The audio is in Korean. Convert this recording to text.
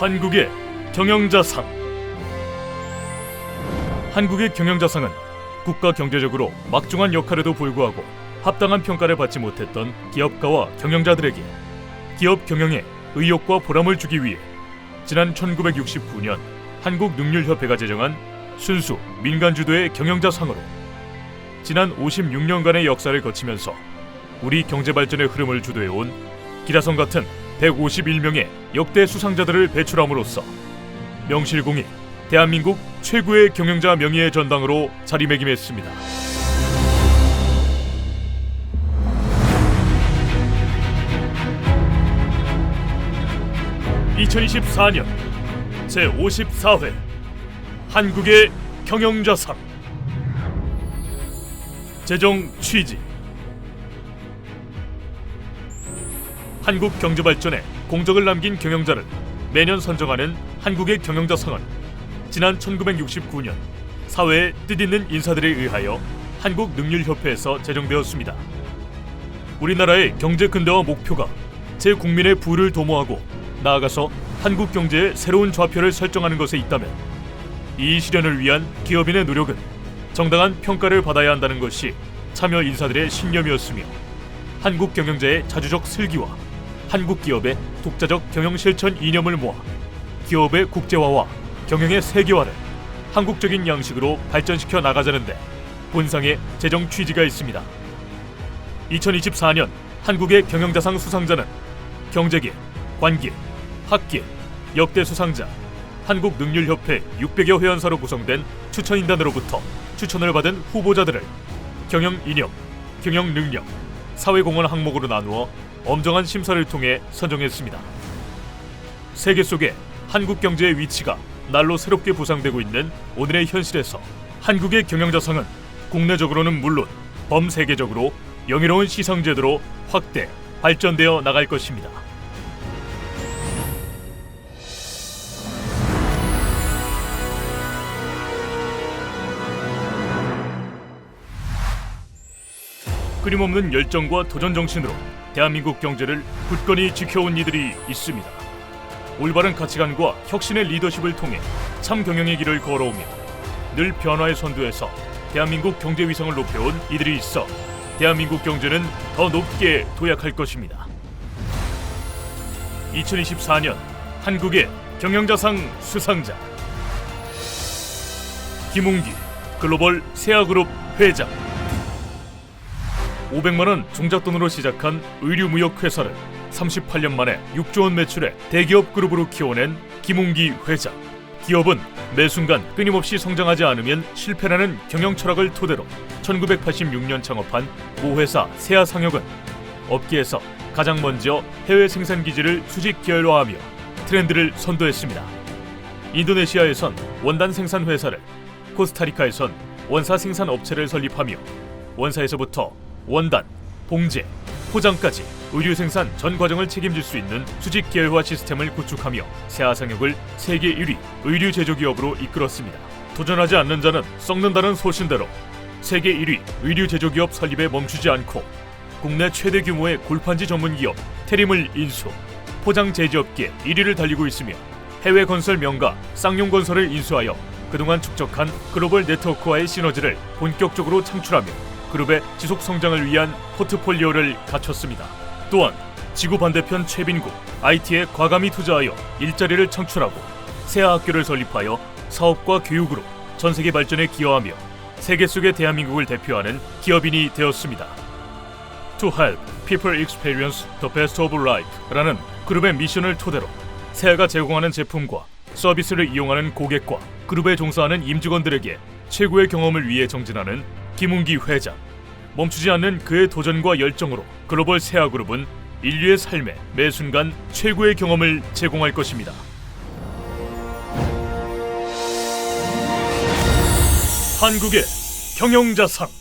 한국의 경영자상. 한국의 경영자상은 국가 경제적으로 막중한 역할에도 불구하고 합당한 평가를 받지 못했던 기업가와 경영자들에게 기업 경영에 의욕과 보람을 주기 위해 지난 1969년 한국능률협회가 제정한 순수 민간 주도의 경영자상으로 지난 56년간의 역사를 거치면서 우리 경제 발전의 흐름을 주도해온 기라성 같은 151명의 역대 수상자들을 배출함으로써 명실공히 대한민국 최고의 경영자 명예의 전당으로 자리매김했습니다. (2024년) 제54회 한국의 경영자상 재정 취지 한국 경제 발전에 공적을 남긴 경영자를 매년 선정하는 한국의 경영자상은 지난 1969년 사회의 뜻있는 인사들에 의하여 한국 능률협회에서 제정되었습니다. 우리나라의 경제 근대화 목표가 제 국민의 부를 도모하고 나아가서 한국 경제의 새로운 좌표를 설정하는 것에 있다면 이 실현을 위한 기업인의 노력은 정당한 평가를 받아야 한다는 것이 참여 인사들의 신념이었으며 한국 경영자의 자주적 슬기와 한국 기업의 독자적 경영 실천 이념을 모아 기업의 국제화와 경영의 세계화를 한국적인 양식으로 발전시켜 나가자는데 본상의 재정 취지가 있습니다. 2024년 한국의 경영자상 수상자는 경제계, 관계, 학계, 역대 수상자, 한국능률협회 600여 회원사로 구성된 추천인단으로부터 추천을 받은 후보자들을 경영 이념, 경영 능력, 사회공헌 항목으로 나누어 엄정한 심사를 통해 선정했습니다. 세계 속에 한국 경제의 위치가 날로 새롭게 부상되고 있는 오늘의 현실에서 한국의 경영자상은 국내적으로는 물론 범세계적으로 영예로운 시상제도로 확대, 발전되어 나갈 것입니다. 끊임없는 열정과 도전 정신으로 대한민국 경제를 굳건히 지켜온 이들이 있습니다. 올바른 가치관과 혁신의 리더십을 통해 참 경영의 길을 걸어오며 늘 변화의 선두에서 대한민국 경제 위상을 높여온 이들이 있어 대한민국 경제는 더 높게 도약할 것입니다. 2024년 한국의 경영자상 수상자 김웅기 글로벌 세아그룹 회장 500만 원 종잣돈으로 시작한 의류무역 회사를 38년 만에 6조 원 매출의 대기업 그룹으로 키워낸 김웅기 회장. 기업은 매 순간 끊임없이 성장하지 않으면 실패라는 경영 철학을 토대로 1986년 창업한 모 회사 세아 상혁은 업계에서 가장 먼저 해외 생산 기지를 수직 계열화하며 트렌드를 선도했습니다. 인도네시아에선 원단 생산 회사를, 코스타리카에선 원사 생산 업체를 설립하며 원사에서부터 원단, 봉제, 포장까지 의류 생산 전 과정을 책임질 수 있는 수직 계열화 시스템을 구축하며 세아상혁을 세계 1위 의류 제조 기업으로 이끌었습니다. 도전하지 않는 자는 썩는다는 소신대로 세계 1위 의류 제조 기업 설립에 멈추지 않고 국내 최대 규모의 골판지 전문 기업 테림을 인수, 포장 제조업계 1위를 달리고 있으며 해외 건설 명가 쌍용 건설을 인수하여 그동안 축적한 글로벌 네트워크와의 시너지를 본격적으로 창출하며 그룹의 지속 성장을 위한 포트폴리오를 갖췄습니다. 또한 지구 반대편 최빈국 IT에 과감히 투자하여 일자리를 창출하고 세아 학교를 설립하여 사업과 교육으로 전 세계 발전에 기여하며 세계 속의 대한민국을 대표하는 기업인이 되었습니다. To help people experience the best of life라는 그룹의 미션을 토대로 세아가 제공하는 제품과 서비스를 이용하는 고객과 그룹에 종사하는 임직원들에게 최고의 경험을 위해 정진하는 김웅기 회장. 멈추지 않는 그의 도전과 열정으로 글로벌 세아그룹은 인류의 삶에 매 순간 최고의 경험을 제공할 것입니다. 한국의 경영자상